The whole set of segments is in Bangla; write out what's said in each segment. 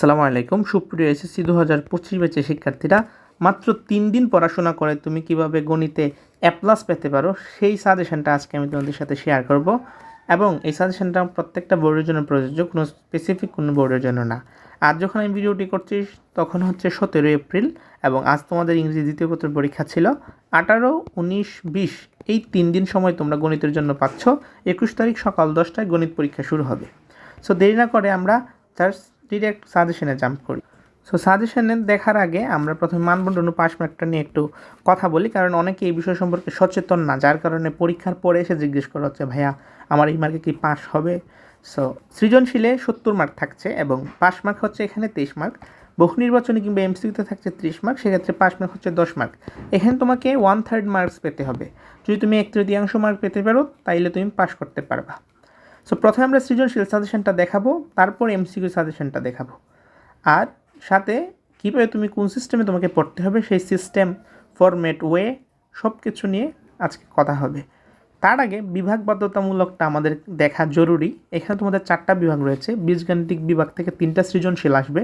আসসালামু আলাইকুম। সুপ্রিয় এসএসসি দু হাজার পঁচিশ ব্যাচের শিক্ষার্থীরা, মাত্র তিন দিন পড়াশোনা করে তুমি কীভাবে গণিতে অ্যাপ্লাস পেতে পারো, সেই সাজেশনটা আজকে আমি তোমাদের সাথে শেয়ার করব। এবং এই সাজেশনটা প্রত্যেকটা বোর্ডের জন্য প্রযোজ্য, কোনো স্পেসিফিক কোনো বোর্ডের জন্য না। আর যখন আমি ভিডিওটি করছি, তখন হচ্ছে সতেরো এপ্রিল এবং আজ তোমাদের ইংরেজি দ্বিতীয় পত্রের পরীক্ষা ছিল আঠারো, উনিশ, বিশ। এই তিন দিন সময় তোমরা গণিতের জন্য পাচ্ছ। একুশ তারিখ সকাল দশটায় গণিত পরীক্ষা শুরু হবে। সো দেরি না করে আমরা তার ডিরেক্ট সাজেশনে জাম্প করি। সো সাজেশনে দেখার আগে আমরা প্রথমে মানবন্টন ও পাস মার্কটা নিয়ে একটু কথা বলি, কারণ অনেকে এই বিষয় সম্পর্কে সচেতন না, যার কারণে পরীক্ষার পরে এসে জিজ্ঞেস করা হচ্ছে, ভাইয়া, আমার এই মার্কে কি পাস হবে? সো সৃজনশীলে সত্তর মার্ক থাকছে এবং পাস মার্ক হচ্ছে এখানে তেইশ মার্ক বহু নির্বাচনে কিংবা এমসিউতে থাকছে ত্রিশ মার্ক সেক্ষেত্রে পাস মার্ক হচ্ছে দশ মার্ক এখানে তোমাকে ওয়ান থার্ড মার্কস পেতে হবে। যদি তুমি এক তৃতীয়াংশ মার্ক পেতে পারো, তাইলে তুমি পাস করতে পারবা। সো প্রথমে আমরা সৃজনশীল সাজেশনটা দেখাবো, তারপর এমসিকিউ সাজেশনটা দেখাবো। আর সাথে কীভাবে তুমি কোন সিস্টেমে তোমাকে পড়তে হবে, সেই সিস্টেম, ফরম্যাট, ওয়ে সব কিছু নিয়ে আজকে কথা হবে। তার আগে বিভাগ বাধ্যতামূলকটা আমাদের দেখা জরুরি। এখানে তোমাদের চারটা বিভাগ রয়েছে। বীজগাণিতিক বিভাগ থেকে তিনটা সৃজনশীল আসবে,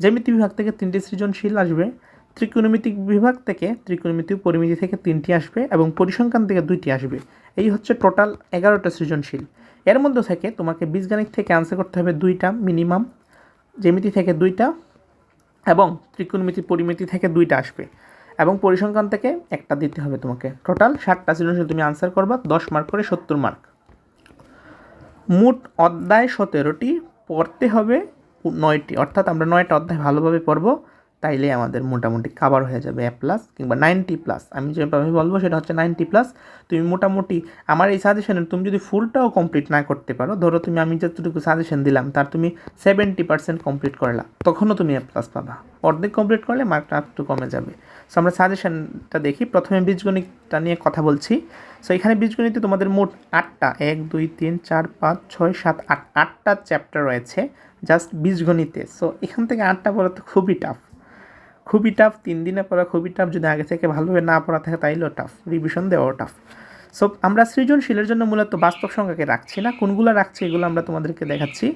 জ্যামিতি বিভাগ থেকে তিনটি সৃজনশীল আসবে, ত্রিকোণমিতিক বিভাগ থেকে ত্রিকোণমিতি পরিমিতি থেকে তিনটি আসবে এবং পরিসংখ্যান থেকে দুইটি আসবে। এই হচ্ছে টোটাল এগারোটা সৃজনশীল। এর মধ্যে থেকে তোমাকে বীজগণিত থেকে আনসার করতে হবে দুইটা মিনিমাম জ্যামিতি থেকে দুইটা এবং ত্রিকোণমিতি পরিমিতি থেকে দুইটা আসবে। এবং পরিসংখ্যান থেকে একটা দিতে হবে তোমাকে। টোটাল ষাটটা সৃজনশীল তুমি আনসার করবা, দশ মার্ক করে সত্তর মার্ক মোট অধ্যায় সতেরোটি পড়তে হবে নয়টি, অর্থাৎ আমরা নয়টা অধ্যায় ভালোভাবে পড়ব। তাইলে আমাদের মোটামুটি কাভার হয়ে যাবে এ প্লাস কিংবা নাইনটি প্লাস আমি যেভাবে বলব সেটা হচ্ছে নাইনটি প্লাস তুমি মোটামুটি আমার এই সাজেশনের তুমি যদি ফুলটাও কমপ্লিট না করতে পারো, ধরো তুমি আমি যতটুকু সাজেশন দিলাম, তার তুমি সেভেন্টি পার্সেন্ট কমপ্লিট করলা তখনও তুমি এ প্লাস পাবা। অর্ধেক কমপ্লিট করলে মার্কটা একটু কমে যাবে। সো আমরা সাজেশনটা দেখি। প্রথমে বীজগণিতটা নিয়ে কথা বলছি। সো এখানে বীজগণিতে তোমাদের মোট আটটা, এক, দুই, তিন, চার, পাঁচ, ছয়, সাত, আট, আটটা চ্যাপ্টার রয়েছে জাস্ট বীজগণিতে। সো এখান থেকে আটটা পড়া তো খুবই টাফ খুবই টাফ তিন দিনে পড়া খুবই টাফ যদি আগে থেকে ভালোভাবে না পড়া থাকে তাইলেও টাফ রিভিশন দেওয়াও টাফ সো আমরা সৃজনশীলের জন্য মূলত বাস্তব সংখ্যাকে রাখছি না, কোনগুলো রাখছি এগুলো আমরা তোমাদেরকে দেখাচ্ছি।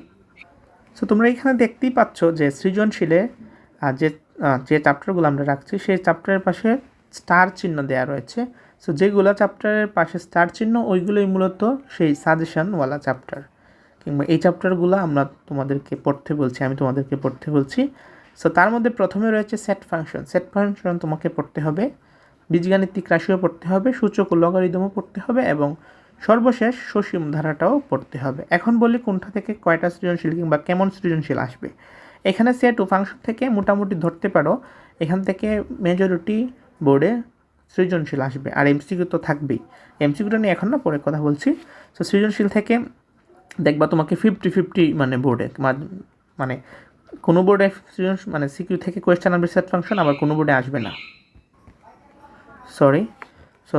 সো তোমরা এখানে দেখতেই পাচ্ছ যে সৃজনশীলে যে যে চ্যাপ্টারগুলো আমরা রাখছি, সেই চ্যাপ্টারের পাশে স্টার চিহ্ন দেওয়া রয়েছে। সো যেগুলো চ্যাপ্টারের পাশে স্টার চিহ্ন, ওইগুলোই মূলত সেই সাজেশনওয়ালা চ্যাপ্টার কিংবা এই চ্যাপ্টারগুলো আমরা তোমাদেরকে পড়তে বলছি, আমি তোমাদেরকে পড়তে বলছি। সো তার মধ্যে প্রথমে রয়েছে সেট ফাংশন সেট ফাংশন তোমাকে পড়তে হবে, বীজগাণিতিক রাশিও পড়তে হবে, সূচক ও লগারিদমও পড়তে হবে এবং সর্বশেষ সসীম ধারাটাও পড়তে হবে। এখন বলি কোনটা থেকে কয়টা সৃজনশীল কিংবা কেমন সৃজনশীল আসবে। এখানে সেট ও ফাংশন থেকে মোটামুটি ধরতে পারো, এখান থেকে মেজরিটি বোর্ডে সৃজনশীল আসবে। আর এমসিকিউ তো থাকবেই। এমসিকিউটা নিয়ে এখন না পরে কথা বলছি। সো সৃজনশীল থেকে দেখবা তোমাকে ফিফটি ফিফটি মানে বোর্ডে মানে কোনো বোর্ডে মানে সিকিউ থেকে কোয়েশ্চেন আসবে সেট ফাংশন আবার কোনো বোর্ডে আসবে না। সরি সো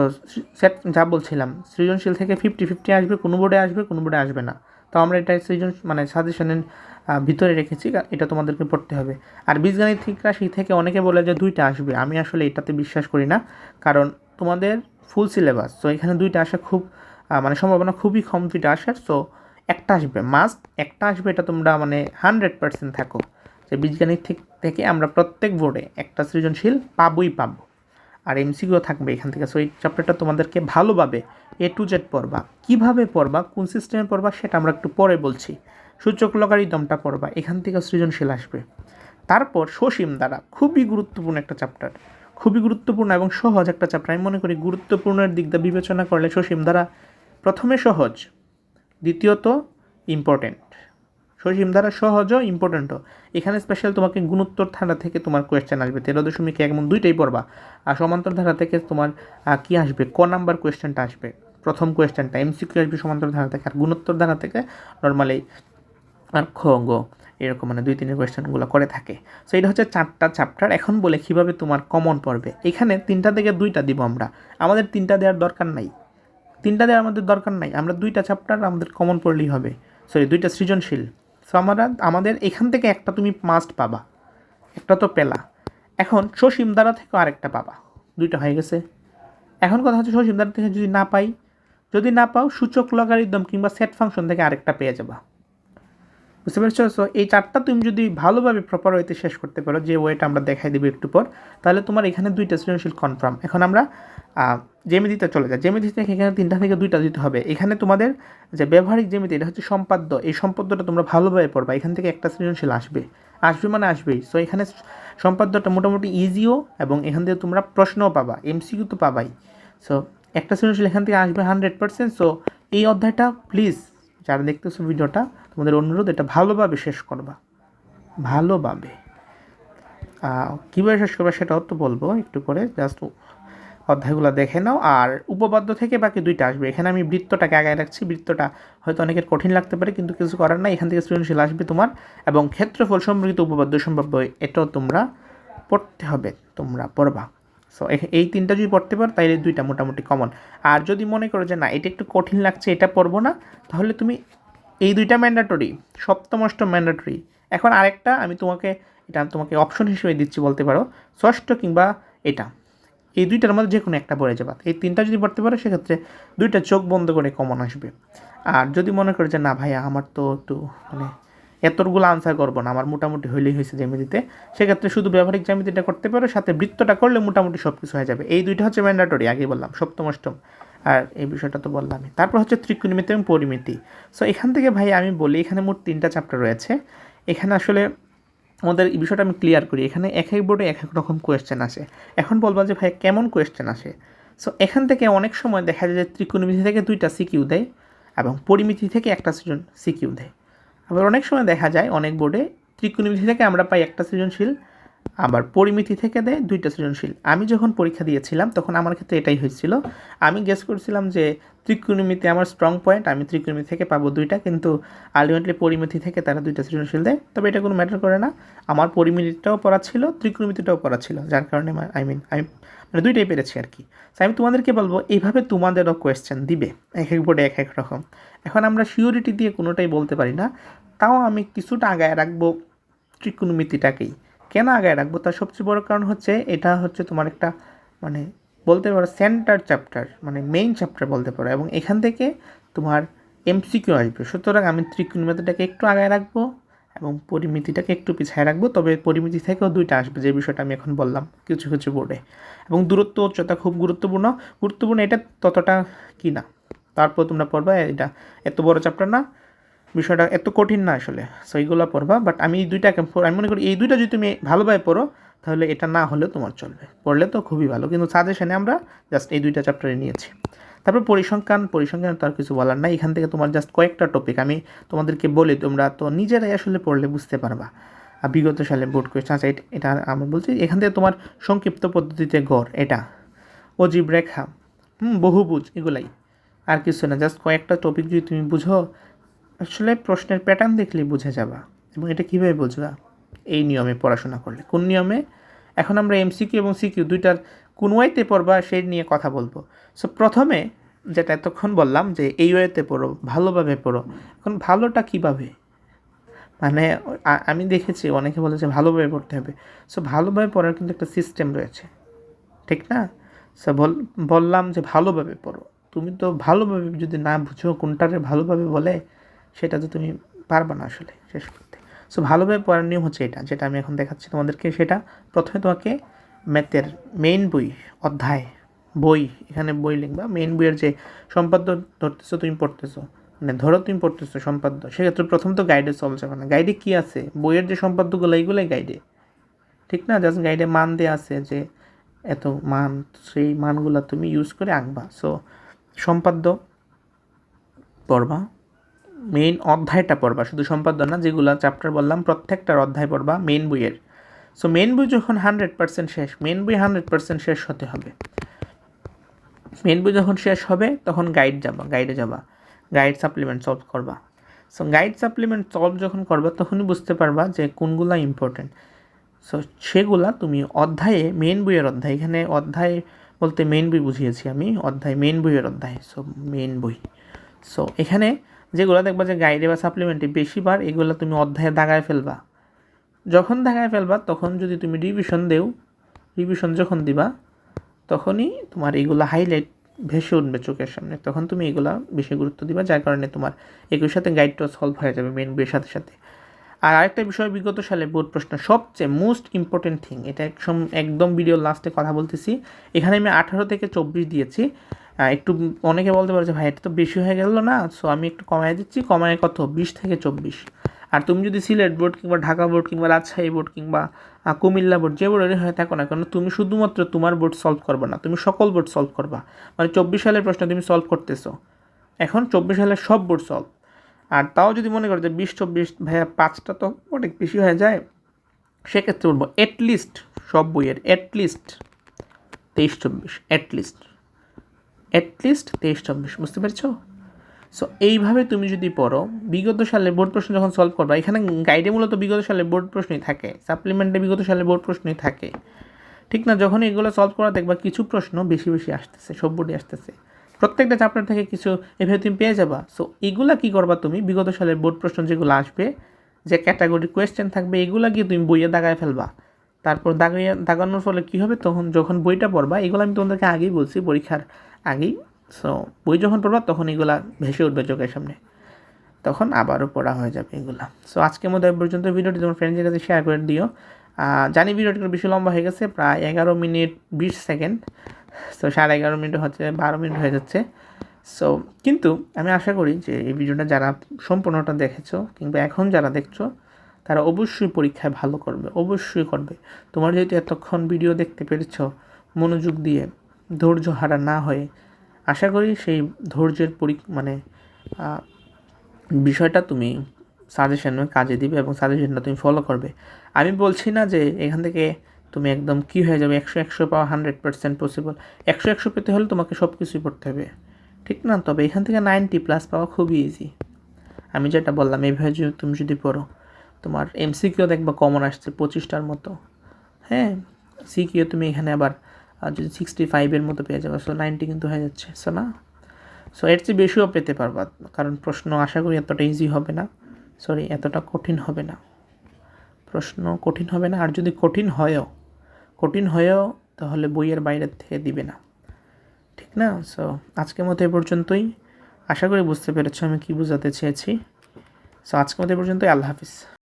সেট যা বলছিলাম, সৃজনশীল থেকে ফিফটি ফিফটি আসবে, কোনো বোর্ডে আসবে, কোনো বোর্ডে আসবে না। তো আমরা এটা সৃজন মানে সাজেশনের ভিতরে রেখেছি এটা তোমাদেরকে পড়তে হবে। আর বীজগাণিতিক রাশি থেকে অনেকে বলে যে দুইটা আসবে। আমি আসলে এটাতে বিশ্বাস করি না, কারণ তোমাদের ফুল সিলেবাস তো এখানে দুইটা আসা খুব মানে সম্ভাবনা খুবই কম দুইটা আসার সো একটা আসবে মাস্ট একটা আসবে, এটা তোমরা মানে হান্ড্রেড পার্সেন্ট থাকো। যে বীজগাণিত থেকে আমরা প্রত্যেক বোর্ডে একটা সৃজনশীল পাবই পাবো। আর এমসিকিউ থাকবে এখান থেকে। সো এই চ্যাপ্টারটা তোমাদেরকে ভালোভাবে এ টু জেড পড়বা। কীভাবে পড়বা, কোন সিস্টেমে পড়বা, সেটা আমরা একটু পরে বলছি। সূচক দমটা পড়বা, এখান থেকে সৃজনশীল আসবে। তারপর সসীম দ্বারা, খুবই গুরুত্বপূর্ণ একটা চ্যাপ্টার খুবই গুরুত্বপূর্ণ এবং সহজ একটা চ্যাপ্টার আমি মনে করি গুরুত্বপূর্ণের দিক দিয়ে বিবেচনা করলে সসীম দ্বারা প্রথমে সহজ। দ্বিতীয়ত ইম্পর্টেন্ট সসীম দ্বারা সহজও ইম্পর্টেন্টও এখানে স্পেশাল তোমাকে গুণোত্তর ধারা থেকে তোমার কোয়েশ্চেন আসবে। তেরো দশমিক এক এমন দুইটাই পড়বা। আর সমান্তর ধারা থেকে তোমার কী আসবে? ক নাম্বার কোয়েশ্চেনটা আসবে। প্রথম কোয়েশ্চেনটা এমসিকিউ আসবে সমান্তর ধারা থেকে। আর গুণোত্তর ধারা থেকে নর্মালি আর খ, গ, এরকম মানে দুই তিনের কোয়েশ্চেনগুলো করে থাকে। সো এটা হচ্ছে চারটা চ্যাপ্টার এখন বলে কীভাবে তোমার কমন পড়বে। এখানে তিনটা থেকে দুইটা দিব আমরা। আমাদের তিনটা দেওয়ার দরকার নাই। তিনটা দেওয়ার আমাদের দরকার নাই। আমরা দুইটা চ্যাপ্টার আমাদের কমন পড়লেই হবে। সরি দুইটা সৃজনশীল। সো আমরা, আমাদের এখান থেকে একটা তুমি মাস্ট পাবা। একটা তো পেলা। এখন সসীম দ্বারা থেকে আরেকটা পাবা। দুইটা হয়ে গেছে। এখন কথা হচ্ছে সসীম দ্বারা থেকে যদি না পাই, যদি না পাও সূচক লগারিদম কিংবা সেট ফাংশন থেকে আরেকটা পেয়ে যাবা। বুঝতে পেরেছ? সো এই চারটা তুমি যদি ভালোভাবে প্রপার ওয়েতে শেষ করতে পারো, যে ওয়েটা আমরা দেখাই দেবো একটু পর, তাহলে তোমার এখানে দুইটা সৃজনশীল কনফার্ম এখন আমরা জেমিতিতে চলে যাই। জেমিতি থেকে এখানে তিনটা থেকে দুইটা দিতে হবে। এখানে তোমাদের যে ব্যবহারিক জেমিতি এটা হচ্ছে সম্পাদ্য। এই সম্পাদ্যটা তোমরা ভালোভাবে পড়বা। এখান থেকে একটা সৃজনশীল আসবে। আসবে মানে আসবেই। সো এখানে সম্পাদ্যটা মোটামুটি ইজিও এবং এখান থেকে তোমরা প্রশ্নও পাবা। এমসিকিউ তো পাবাই। সো একটা সৃজনশীল এখান থেকে আসবে হান্ড্রেড পার্সেন্ট সো এই অধ্যায়টা প্লিজ যারা দেখতেছো ভিডিওটা, তোমাদের অনুরোধ, এটা ভালোভাবে শেষ করবা। ভালোভাবে। কীভাবে শেষ করবা সেটাও তো বলব একটু করে জাস্ট অধ্যায়গুলো দেখে নাও। আর উপপাদ্য থেকে বাকি দুইটা আসবে। এখানে আমি বৃত্তটাকে আগায় রাখছি। বৃত্তটা হয়তো অনেকের কঠিন লাগতে পারে, কিন্তু কিছু করার নাই। এখান থেকে সৃজনশীল আসবে তোমার। এবং ক্ষেত্রফল সম্পর্কিত উপপাদ্য সম্ভাব্য এটাও তোমরা পড়তে হবে, তোমরা পড়বা। সো এই তিনটা যদি পড়তে পারো তাহলে দুইটা মোটামুটি কমন আর যদি মনে করো যে না, এটা একটু কঠিন লাগছে, এটা পড়ব না, তাহলে তুমি এই দুইটা ম্যান্ডাটরি সপ্তম, অষ্টম ম্যান্ডাটরি এখন আরেকটা, আমি তোমাকে, এটা তোমাকে অপশন হিসেবে দিচ্ছি, বলতে পারো, ষষ্ঠ কিংবা এটা। এই দুইটার মধ্যে যে কোনো একটা পড়ে যাবা। এই তিনটা যদি পড়তে পারো, সেক্ষেত্রে দুইটা চোখ বন্ধ করে কমন আসবে। আর যদি মনে করো যে না ভাইয়া, আমার তো একটু মানে এতগুলো আনসার করব না। আমার মোটামুটি হইলেই হয়েছে জ্যামিতিতে। সেক্ষেত্রে শুধু ব্যবহারিক জ্যামিতিটা করতে পারো, সাথে বৃত্তটা করলে মোটামুটি সব কিছু হয়ে যাবে। এই দুইটা হচ্ছে ম্যান্ডাটরি আগে বললাম, সপ্তম, অষ্টম। আর এই বিষয়টা তো বললামই। তারপর হচ্ছে ত্রিকোণমিতি এবং পরিমিতি। সো এখান থেকে ভাই আমি বলি, এখানে মোট তিনটা চ্যাপ্টার রয়েছে। এখানে আসলে আমাদের এই বিষয়টা আমি ক্লিয়ার করি। এখানে এক এক বোর্ডে এক এক রকম কোয়েশ্চেন আসে। এখন বলব যে ভাই কেমন কোয়েশ্চেন আসে? সো এখান থেকে অনেক সময় দেখা যায় যে ত্রিকোণমিতি থেকে দুইটা সিকিউ দেয় এবং পরিমিতি থেকে একটা সৃজন সিকিউ দেয়। আবার অনেক সময় দেখা যায় অনেক বোর্ডে ত্রিকোণমিতি থেকে আমরা পাই একটা সৃজনশীল, আবার পরিমিতি থেকে দেয় দুইটা সৃজনশীল। আমি যখন পরীক্ষা দিয়েছিলাম, তখন আমার ক্ষেত্রে এটাই হয়েছিল। আমি গেস করছিলাম যে ত্রিকোণমিতি আমার স্ট্রং পয়েন্ট আমি ত্রিকোণমিতি থেকে পাবো দুইটা, কিন্তু আলটিমেটলি পরিমিতি থেকে তারা দুইটা সৃজনশীল দেয়। তবে এটা কোনো ম্যাটার করে না। আমার পরিমিতিটাও পড়া ছিল, ত্রিকোণমিতিটাও পড়া ছিল, যার কারণে আই মিন আমি মানে দুইটাই পেরেছি আর কি। তো আমি তোমাদেরকে বলব, এইভাবে তোমাদেরও কোয়েশ্চেন দিবে, এক এক বোর্ডে এক এক রকম। এখন আমরা সিওরিটি দিয়ে কোনোটাই বলতে পারি না। তাও আমি কিছুটা আগায় রাখব ত্রিকোণমিতিটাকেই। কেন আগায় রাখব? তার সবচেয়ে বড় কারণ হচ্ছে এটা হচ্ছে তোমার একটা মানে বলতে পারো সেন্টার চ্যাপ্টার মানে মেইন চ্যাপ্টার বলতে পারো। এবং এখান থেকে তোমার এমসিকিউ আসবে। সুতরাং আমি ত্রিকোণমিতিটাকে একটু আগায় রাখব এবং পরিমিতিটাকে একটু পিছিয়ে রাখব। তবে পরিমিতি থেকেও দুইটা আসবে, যে বিষয়টা আমি এখন বললাম কিছু কিছু বোর্ডে এবং দূরত্ব উচ্চতা খুব গুরুত্বপূর্ণ। গুরুত্বপূর্ণ এটা ততটা কি না? তারপর তোমরা পড়বা, এটা এত বড় চ্যাপ্টার না। বিষয়টা এত কঠিন না আসলে। সো এইগুলো পড়বা বাট আমি এই দুইটাকে পড়- আমি মনে করি এই দুইটা যদি তুমি ভালোভাবে পড়ো, তাহলে এটা না হলেও তোমার চলবে। পড়লে তো খুবই ভালো, কিন্তু সাজেশনে আমরা জাস্ট এই দুইটা চ্যাপ্টারে নিয়েছি। তারপর পরিসংখ্যান পরিসংখ্যান তো আর কিছু বলার নাই। এখান থেকে তোমার জাস্ট কয়েকটা টপিক আমি তোমাদেরকে বলি, তোমরা তো নিজেরাই আসলে পড়লে বুঝতে পারবা। আর বিগত সালে বোর্ড কোয়েশ্চেন আচ্ছা এটা- আমি বলছি, এখান থেকে তোমার সংক্ষিপ্ত পদ্ধতিতে গড়, এটা। অজীব রেখা, হুম, বহুভুজ, এগুলাই। আর কিছু না জাস্ট কয়েকটা টপিক যদি তুমি বুঝো আসলে প্রশ্নের প্যাটার্ন দেখলেই বুঝে যাবা। এবং এটা কীভাবে বুঝবা? এই নিয়মে পড়াশোনা করলে। কোন নিয়মে? এখন আমরা এমসিকিউ এবং সিকিউ দুইটার কোন ওয়েতে পড়বা সেই নিয়ে কথা বলব। সো প্রথমে যেটা এতক্ষণ বললাম যে এই ওয়েতে পড়ো, ভালোভাবে পড়ো। এখন ভালোটা কীভাবে? মানে আমি দেখেছি অনেকে বলেছে ভালোভাবে পড়তে হবে। সো ভালোভাবে পড়ার কিন্তু একটা সিস্টেম রয়েছে। ঠিক না? সো বল, বললাম যে ভালোভাবে পড়ো। তুমি তো ভালোভাবে যদি না বুঝো কোনটারে ভালোভাবে বলে সেটা তো তুমি পারবে না আসলে শেষ করতে। সো ভালোভাবে পড়ার নিয়ম হচ্ছে এটা, যেটা আমি এখন দেখাচ্ছি তোমাদেরকে। সেটা প্রথমে তোমাকে ম্যাথের মেইন বই, অধ্যায়, বই, এখানে বই লিখবা। মেইন বইয়ের যে সম্পাদ্য ধরতেছো তুমি পড়তেছো মানে ধরো তুমি পড়তেছো সম্পাদ্য, সেক্ষেত্রে প্রথম তো গাইডে সলভ যাবে না গাইডে কী আছে? বইয়ের যে সম্পাদ্যগুলো, এইগুলোই গাইডে ঠিক না? জাস্ট গাইডে মান দেওয়া আছে যে এত মান, সেই মানগুলো তুমি ইউজ করে আঁকবা। সো সম্পাদ্য পড়বা। মেইন অধ্যায়টা পড়বা। শুধু সম্পাদনা যেগুলো চ্যাপ্টার বললাম, প্রত্যেকটার অধ্যায় পড়বা মেইন বইয়ের। সো মেইন বই যখন হান্ড্রেড পার্সেন্ট শেষ মেইন বই হান্ড্রেড পার্সেন্ট শেষ হতে হবে। মেইন বই যখন শেষ হবে, তখন গাইড যাবা গাইডে যাবা। গাইড সাপ্লিমেন্ট সলভ করবা। সো গাইড সাপ্লিমেন্ট সলভ যখন করবা, তখনই বুঝতে পারবা যে কোনগুলা ইম্পর্টেন্ট সো সেগুলা তুমি অধ্যায়ে মেন বইয়ের অধ্যায়, এখানে অধ্যায় বলতে মেন বই বুঝিয়েছি আমি, অধ্যায় মেন বইয়ের অধ্যায়। সো মেন বই। সো এখানে যেগুলো দেখবা যে গাইডে বা সাপ্লিমেন্টে বেশিবার, এগুলো তুমি অধ্যায়ে দাগায় ফেলবা। যখন দাগায় ফেলবা, তখন যদি তুমি রিভিশন দেও রিভিশন যখন দিবা, তখনই তোমার এগুলো হাইলাইট ভেসে উঠবে চোখের সামনে। তখন তুমি এগুলা বেশি গুরুত্ব দিবা, যার কারণে তোমার একই সাথে গাইডটাও সলভ হয়ে যাবে মেন বইয়ের সাথে সাথে। আর আরেকটা বিষয়, বিগত সালে বোর্ড প্রশ্ন, সবচেয়ে মোস্ট ইম্পর্টেন্ট থিং এটা একদম ভিডিও লাস্টে কথা বলতেছি। এখানে আমি আঠারো থেকে চব্বিশ দিয়েছি। একটু অনেকে বলতে পারছে ভাই, এটা তো বেশি হয়ে গেল না সো আমি একটু কমায় দিচ্ছি। কমায় কত? বিশ থেকে চব্বিশ। আর তুমি যদি সিলেট বোর্ড কিংবা ঢাকা বোর্ড কিংবা রাজশাহী বোর্ড কিংবা কুমিল্লা বোর্ড যে বোর্ডেরই হয়ে থাকো না কেন, তুমি শুধুমাত্র তোমার বোর্ড সলভ করবে না, তুমি সকল বোর্ড সলভ করবা। মানে চব্বিশ সালের প্রশ্ন তুমি সলভ করতেছো। এখন চব্বিশ সালের সব বোর্ড সলভ আর তাও যদি মনে করো যে, বিশ, চব্বিশ, ভাইয়া, পাঁচটা তো অনেক বেশি হয়ে যায়, সেক্ষেত্রে বলব অ্যাটলিস্ট সব বইয়ের অ্যাটলিস্ট তেইশ, চব্বিশ অ্যাটলিস্ট অ্যাটলিস্ট তেইশ, চব্বিশ, বুঝতে পেরেছ? সো এইভাবে তুমি যদি পড়ো, বিগত সালে বোর্ড প্রশ্ন যখন সলভ করবা, এখানে গাইডে মূলত বিগত সালে বোর্ড প্রশ্নই থাকে সাপ্লিমেন্টে বিগত সালে বোর্ড প্রশ্নই থাকে। ঠিক না? যখন এগুলো সলভ করা দেখবা কিছু প্রশ্ন বেশি বেশি আসতেছে সব বোর্ডে আসতেছে। প্রত্যেকটা চ্যাপ্টার থেকে কিছু এভাবে তুমি পেয়ে যাবা। সো এগুলা কী করবা তুমি? বিগত সালের বোর্ড প্রশ্ন যেগুলো আসবে, যে ক্যাটাগরি কোয়েশ্চেন থাকবে, এগুলা গিয়ে তুমি বইয়ে দাগায় ফেলবা। তারপর দাগাইয়া, দাগানোর ফলে কী হবে? তখন যখন বইটা পড়বা, এগুলো আমি তোমাদেরকে আগেই বলছি, পরীক্ষার আগেই। সো বই যখন পড়বা, তখন এগুলা ভেসে উঠবে চোখের সামনে। তখন আবারও পড়া হয়ে যাবে এগুলো। সো আজকের এই পর্যন্ত ভিডিওটি তোমার ফ্রেন্ডসের কাছে শেয়ার করে দিও। জানি ভিডিওটি বেশি লম্বা হয়ে গেছে, প্রায় এগারো মিনিট বিশ সেকেন্ড সো সাড়ে এগারো মিনিট হচ্ছে, বারো মিনিট হয়ে যাচ্ছে। সো কিন্তু আমি আশা করি যে এই ভিডিওটা যারা সম্পূর্ণটা দেখেছ, কিংবা এখন যারা দেখছ, তারা অবশ্যই পরীক্ষায় ভালো করবে, অবশ্যই করবে। তোমার যেহেতু এতক্ষণ ভিডিও দেখতে পেরেছ, মনোযোগ দিয়ে ধৈর্য হারা না হয়ে, আশা করি সেই ধৈর্যের পরি মানে বিষয়টা তুমি সাজেশনে কাজে দিবে এবং সাজেশনটা তুমি ফলো করবে। আমি বলছি না যে এখান থেকে তুমি একদম কী হয়ে যাবে, একশো একশো পাওয়া হান্ড্রেড পার্সেন্ট পসিবল একশো একশো পেতে হলে তোমাকে সব কিছুই পড়তে হবে। ঠিক না? তবে এখান থেকে নাইনটি প্লাস পাওয়া খুবই ইজি আমি যেটা বললাম, এইভাবে যদি তুমি যদি পড়ো, তোমার এমসিকিউ দেখবা কমন আসছে পঁচিশটার মতো। হ্যাঁ সিকিউ তুমি এখানে আবার আহ, যদি সিক্সটি ফাইভের মতো পেয়ে যাব সো নাইনটি কিন্তু হয়ে যাচ্ছে সো না? সো এর চেয়ে বেশিও পেতে পারবা কারণ প্রশ্ন আশা করি এতটা ইজি হবে না। সরি এতটা কঠিন হবে না। প্রশ্ন কঠিন হবে না আর যদি কঠিন হয়ও কঠিন হয়েও তাহলে বইয়ের বাইরের থেকে দিবে না। ঠিক না? সো আজকের মতো এ পর্যন্তই। আশা করি বুঝতে পেরেছ আমি কী বোঝাতে চেয়েছি। সো আজকের মতো এ পর্যন্তই আল্লাহ হাফিজ।